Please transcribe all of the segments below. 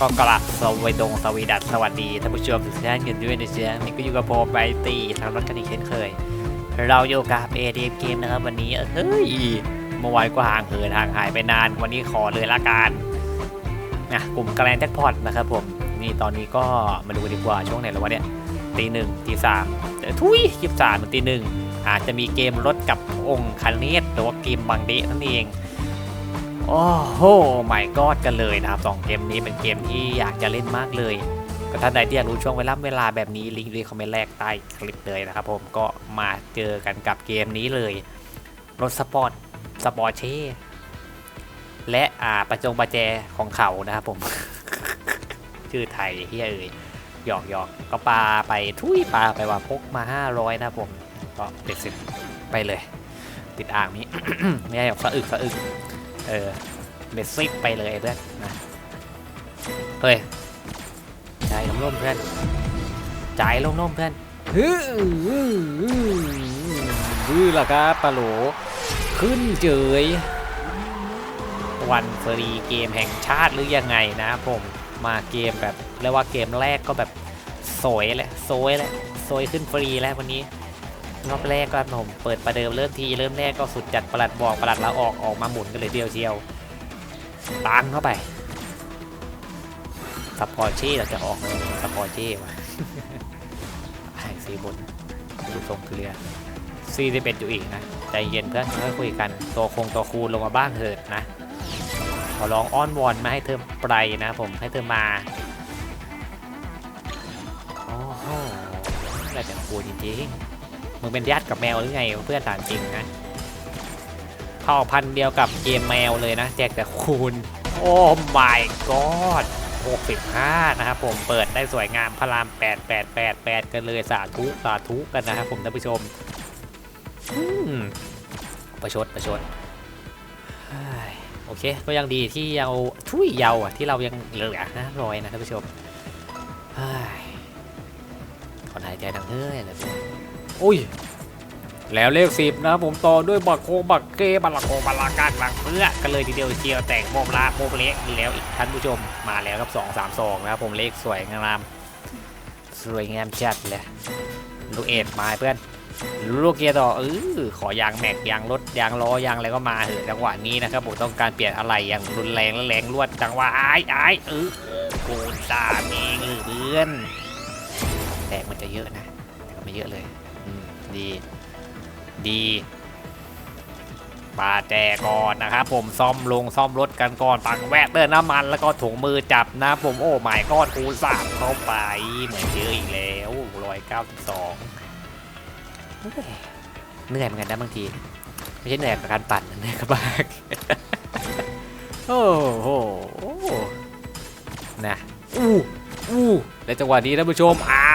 ก็กลับสวัสดงสวีดัสสวัสดีท่านผู้ชมทุกท่านกันด้วยนะจ๊ะนี่ก็อยู่กับผมไบตีทางรถกันอีกเช่นเคย เราอยู่กับเอเดเกมนะครับ วันนี้เฮ้ยเมื่อวานก็ห่างเหินห่างหายไปนาน วันนี้ขอเลยละกันนะกลุ่มแกลนแจ็คพอตนะครับผมนี่ตอนนี้ก็มาดูกันดีกว่าช่วงไหนแล้ววะเนี่ยตีหนึ่งตีสามเอ้ยทุยยี่สิบสามตีหนึ่งอาจจะมีเกมรถกับองค์คันเนตหรือว่าเกมบังเดะนั่นเอง โอ้โหไม่กอดกันเลยนะครับสองเกมนี้เป็นเกมที่อยากจะเล่นมากเลยก็ท่านใดที่อยากรู้ช่วงเวลาเวลาแบบนี้ลิงก์รีคอมเมนต์แรกใต้คลิปเลยนะครับผมก็มาเจอกันกับเกมนี้เลยรถสปอร์ตสปอร์ตเช่ และอ่าประจงประแจของเขานะครับผม ชื่อไทยเฮียเอ่ยหยอกหยอกก็ปลาไปทุยปลาไปว่าพกมา 500 นะครับผม ก็เป็ดสิบไปเลย ติดอ่างนี้ไม่ใช่แบบสะอึกสะอึก เออเบ็ดซิกไปเลยเพื่อนนะเฮ้ยใจร่มๆเพื่อนใจร่มๆเพื่อนฮึฮือล่ะครับปะโหลขึ้นเจยวันฟรีเกมแห่งชาติหรือยังไงนะผมมาเกมแบบเรียกว่าเกมแรกก็แบบสวยแหละสวยแหละสวยขึ้นฟรีแล้ววันนี้ รอบแรกก็ผมเปิดประเดิมเริ่มทีเริ่มแรกก็สุดจัดประหลัดบอกประหลัดแล้วออกออกมาหมุนกันเลยเดียวเชียวตังเข้าไปสปอร์ชี่เราจะออกเลยสปอร์ชี่ว่ะไอ้สีบนดูทรงเคลียร์ซีที่เป็นอยู่อีกนะใจเย็นเพื่อนค่อยคุยกัน ตัวคงตัวคูณลงมาบ้างเถิดนะ ขอร้องอ้อนวอนมาให้เธอไปนะผมให้เธอมาโอ้โหได้แต่คูณจริงๆ มึงเป็นญาติกับแมวหรือไงเพื่อนถามจริงนะเผ่าพันธุ์เดียวกับเกมแมวเลยนะ แจกแต่คูณ โอ้ my god 65 นะครับผมเปิดได้สวยงามพระราม 8888 กันเลยสาธุสาธุกันนะครับผมท่านผู้ชมอืมประชดประชดโอเค ก็ยังดีที่ยังทุยเยาวอะที่เรายังเหลือนะรอยนะท่านผู้ชมขอหายใจดังเฮ้ยเลย อุ้ย แล้วเลขสิบนะครับผมต่อด้วยบักโคบักเกบัลลโคบัลลังกากหลังเพื่อกันเลยทีเดียวเชียวแต่งโมบลาโมบเล็กแล้วอีกท่านผู้ชมมาแล้วครับ2 3 2นะครับผมเลขสวยงามสวยงามจัดเลยลูกเอ็ดมาเพื่อนลูกเกียร์ต่อเออขอยางแม็กยางรถยางล้อยางอะไรก็มาเถอะจังหวะนี้นะครับผมต้องการเปลี่ยนอะไรอย่างรุนแรงและแรงรวดจังหวะไอ้ไอ้ายเออกูตามเองเออเพื่อนแตกมันจะเยอะนะแต่ก็ไม่เยอะเลย ดี ดีปาแจก่อนนะครับผมซ่อมลงซ่อมรถกันก่อนปังแวะเติมน้ำมันแล้วก็ถุงมือจับนะผมโอ้หมายก้อนคูสามเข้าไปเหมือนเจออีกแล้วร้อยเก้าสิบสองเหนื่อยเหมือนกันนะบางที ไม่ใช่เหนื่อยกับการปั่นนะเหนื่อยกับบ้ากโอ้โหนะอู้อู้และจังหวะนี้ท่านผู้ชมอ้า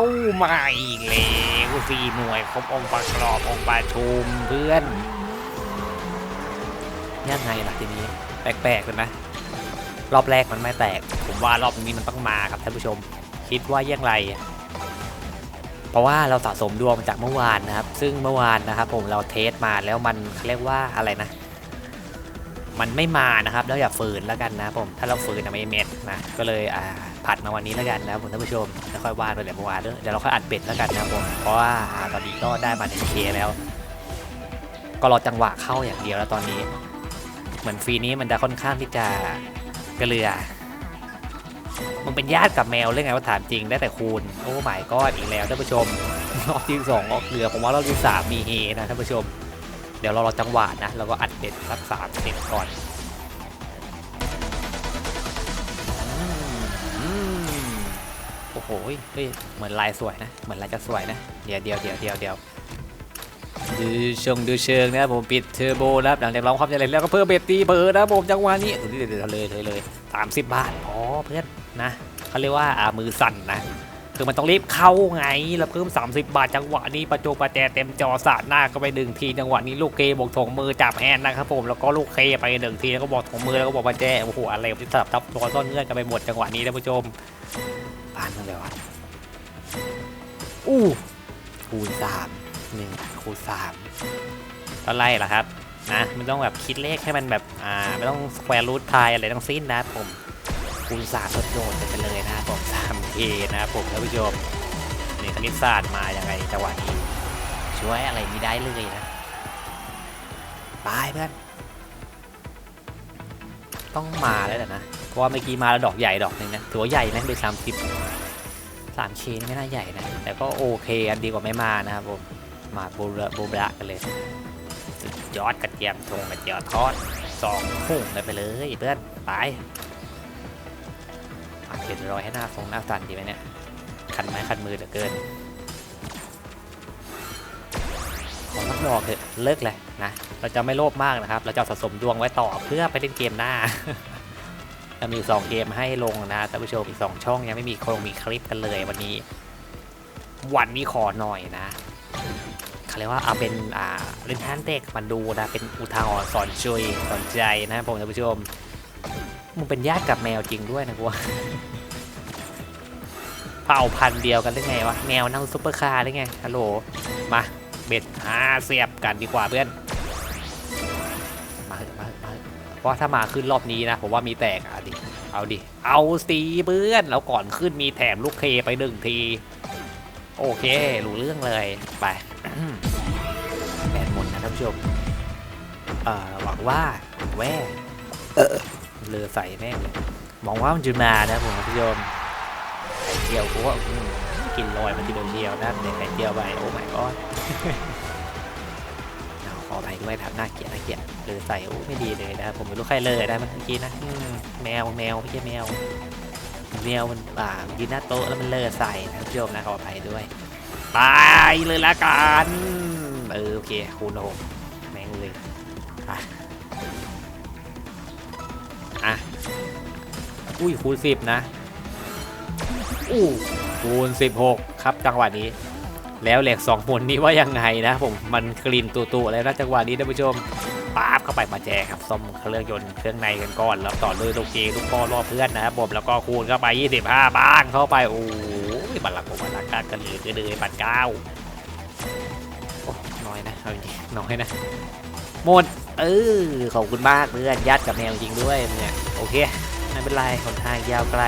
วมาอีกแล้วสี่หน่วยครบองค์ประกอบองค์ประชุมเพื่อน ยังไงล่ะทีนี้แปลกๆเลยนะรอบแรกมันไม่แตก ผมว่ารอบนี้มันต้องมาครับท่านผู้ชม คิดว่ายังไงเพราะว่าเราสะสมดวงมาจากเมื่อวานนะครับ ซึ่งเมื่อวานนะครับ ผมเราเทสมาแล้วมันเขาเรียกว่าอะไรนะ มันไม่มานะครับ แล้วอย่าฝืนแล้วกันนะผมถ้าเราฝืนนะไม่เม็ดนะก็เลยอ่า ผัดมาวันนี้แล้วกันนะผมท่านผู้ชมแล้วค่อยว่ากันเดี๋ยวเมื่อวานเด้อเดี๋ยวเราค่อยอัดเป็ดแล้วกันนะครับผมเพราะว่าตอนนี้ก็ได้มาในเคแล้ว ก็รอจังหวะเข้าอย่างเดียวแล้วตอนนี้ เหมือนฟรีนี้มันจะค่อนข้างที่จะกระเรือมึงเป็นญาติกับแมวเรื่องไงว่าถามจริงได้แต่คูณโอ้หมายก็อีกแล้วท่านผู้ชมรอบที่สองออกเรือผมว่ารอบที่สามมีเฮนะท่านผู้ชม เดี๋ยวเรารอจังหวะนะเราก็อัดเป็ดสักสามเซ็ตก่อน โอ้โหเฮ้ย เหมือนลายสวยนะ เหมือนลายจะสวยนะ เดี๋ยวเดี๋ยวเดี๋ยวเดี๋ยวเดี๋ยวดูชงดูเชิงนะผมปิดเทอร์โบนะครับหลังจากร้องความใจเร็วแล้วก็เพิ่มเบตตีเบอร์นะผมจังหวะนี้เดี๋ยวเดี๋ยวเลยเลยเลยสามสิบบาท อ๋อเพื่อนนะเขาเรียกว่าอ่ามือสั่นนะ คือมันต้องรีบเข้าไง แล้วเพิ่ม 30 บาทจังหวะนี้ประโจประแจเต็มจอสาดหน้าก็ไปดึงทีจังหวะนี้ลูกเกบอกถงมือจับแฮนด์นะครับผมแล้วก็ลูกเคไปหนึ่งทีแล้วก็บอกถงมือแล้วก็บอกประแจโอ้โหอะไรที่สลับทับตัวต้นเงื่อนกันไปหมดจังหวะนี้ท่านผู้ชมผ่านมาเลยวะอู้คูณสามหนึ่งคูณสามเท่าไรล่ะครับนะไม่ต้องแบบคิดเลขให้มันแบบอ่าไม่ต้องสแควร์รูทพายอะไรทั้งสิ้นนะผม คูณสามลดโดดกันไปเลยนะครับผม 3K นะครับผมท่านผู้ชมนี่คณิตศาสตร์มาอย่างไรจังหวะนี้ช่วยอะไรไม่ได้เลยนะบายเพื่อนต้องมาแล้วแหละนะเพราะว่าเมื่อกี้มาแล้วดอกใหญ่ดอกหนึ่งนะถือว่าใหญ่ไหมเป็นสามสิบสามเคนี่ไม่น่าใหญ่นะแต่ก็โอเคอันดีกว่าไม่มานะครับผมมาโบระโบระกันเลยยอดกระเทียมทงกระเจียวทอดสองพุ่งไปเลยเพื่อนไป เขียนรอยให้หน้าทรงหน้าสันดีไหมเนี่ย คันไม้คันมือเหลือเกินขอสักดอกเถอะเลิกเลยนะ เราจะไม่โลภมากนะครับ เราจะสะสมดวงไว้ต่อเพื่อไปเล่นเกมหน้าจะมีสองเกมให้ลงนะท่านผู้ชมอีกสองช่องยังไม่มีโครงมีคลิปกันเลยวันนี้ วันนี้ขอหน่อยนะเขาเรียกว่าเอาเป็นอ่าเล่นแทนเด็กมันดูนะเป็นอุทาหรณ์สอนช่วยสอนใจนะครับผมท่านผู้ชม มึงเป็นญาติกับแมวจริงด้วยนะกูว่าเผ่าพันธุ์เดียวกันได้ไงวะ แมวนั่งซุปเปอร์คาร์ได้ไง ฮัลโหล มา เบ็ดหาเสียบกันดีกว่าเพื่อน มาเมาเถอะมาเพราะถ้ามาขึ้นรอบนี้นะ ผมว่ามีแตกอะดิ เอาดิ เอาสีเพื่อน แล้วก่อนขึ้นมีแถมลูกเคไปหนึ่งที โอเค รู้เรื่องเลย ไปแบนหมดนะท่านผู้ชมเอ่อหวังว่าแว่เเรือใส่แม่งเลยมองว่ามันจะมานะผมท่านผู้ชมไข่เจียวกูว่าอืมกินลอยมันทีเดียวนะในไข่เจียวไปโอ้ my god เอาขอไปด้วยครับน่าเกลียดน่าเกลียดเรือใส่โอ้ไม่ดีเลยนะผมไม่รู้ใครเลยได้เมื่อกี้นะแมวแมวไม่ใช่แมวแมวมันอ่ายืนหน้าโต๊ะแล้วมันเลอใส่นะท่านผู้ชมนะขออภัยด้วยไปเลยละกันเออโอเคคูณหกแม่งเลยไปอะ อุ้ยคูณสิบนะอู้คูณสิบหกครับจังหวะนี้ แล้วเหล็กสองมนนี้ว่ายังไงนะผมมันกลิ่นตุๆแล้วนะจังหวะนี้ท่านผู้ชมป๊าบเข้าไปมาแจครับซ่อมเครื่องยนต์เครื่องในกันก่อน แล้วต่อด้วยลูกเกลูกพ่อรอเพื่อนนะครับผมแล้วก็คูณเข้าไป 25 บ้างเข้าไปโอ้ยบัลลังก์ผมบัลลังก์กันเลือเกินเลยปัดเก้าโอ้น้อยนะเอาจริงน้อยนะหมดเออขอบคุณมากเพื่อนญาติกับแมวจริงด้วยเนี่ยโอเค ไม่เป็นไรหนทางยาวไกล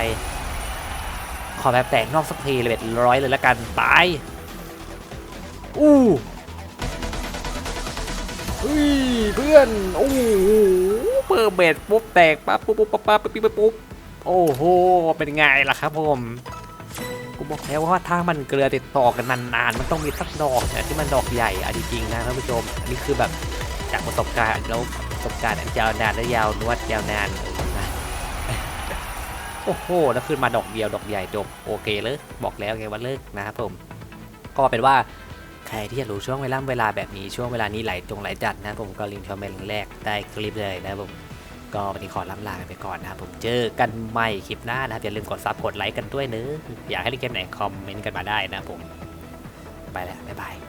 ขอแบบแตกนอกสักทีเลยเบ็ดร้อยเลยละกันไปอู้อุ้ยเพื่อนโอ้โหเปิดเบ็ดปุ๊บแตกปั๊บปุ๊บปุ๊บปั๊บปั๊บปิ๊บปิ๊บปุ๊บโอ้โหเป็นไงล่ะครับผมกูบอกแล้วว่าถ้ามันเกลือติดต่อกันนานๆมันต้องมีสักดอกนี่ยที่มันดอกใหญ่อะจริงๆนะท่านผู้ชมอันนี้คือแบบจากประสบการณ์แล้วประสบการณ์อันยาวนานและยาวนวดยาวนาน โอ้โหแล้วขึ้นมาดอกเดียวดอกใหญ่จบโอเคเลยบอกแล้วไงว่าเลิกนะครับผมก็เป็นว่าใครที่อยากรู้ช่วงเวลาเวลาแบบนี้ช่วงเวลานี้ไหลจงไหลจัดนะครับผมก็ลิงก์คอมเมนต์แรกได้คลิปเลยนะครับผมก็วันนี้ขอล่ำลาไปก่อนนะครับผมเจอกันใหม่คลิปหน้านะครับอย่าลืมกดซับกดไลค์กันด้วยเนอะอยากให้เล่นเกมไหนคอมเมนต์กันมาได้นะครับผมไปแล้วบ๊ายบาย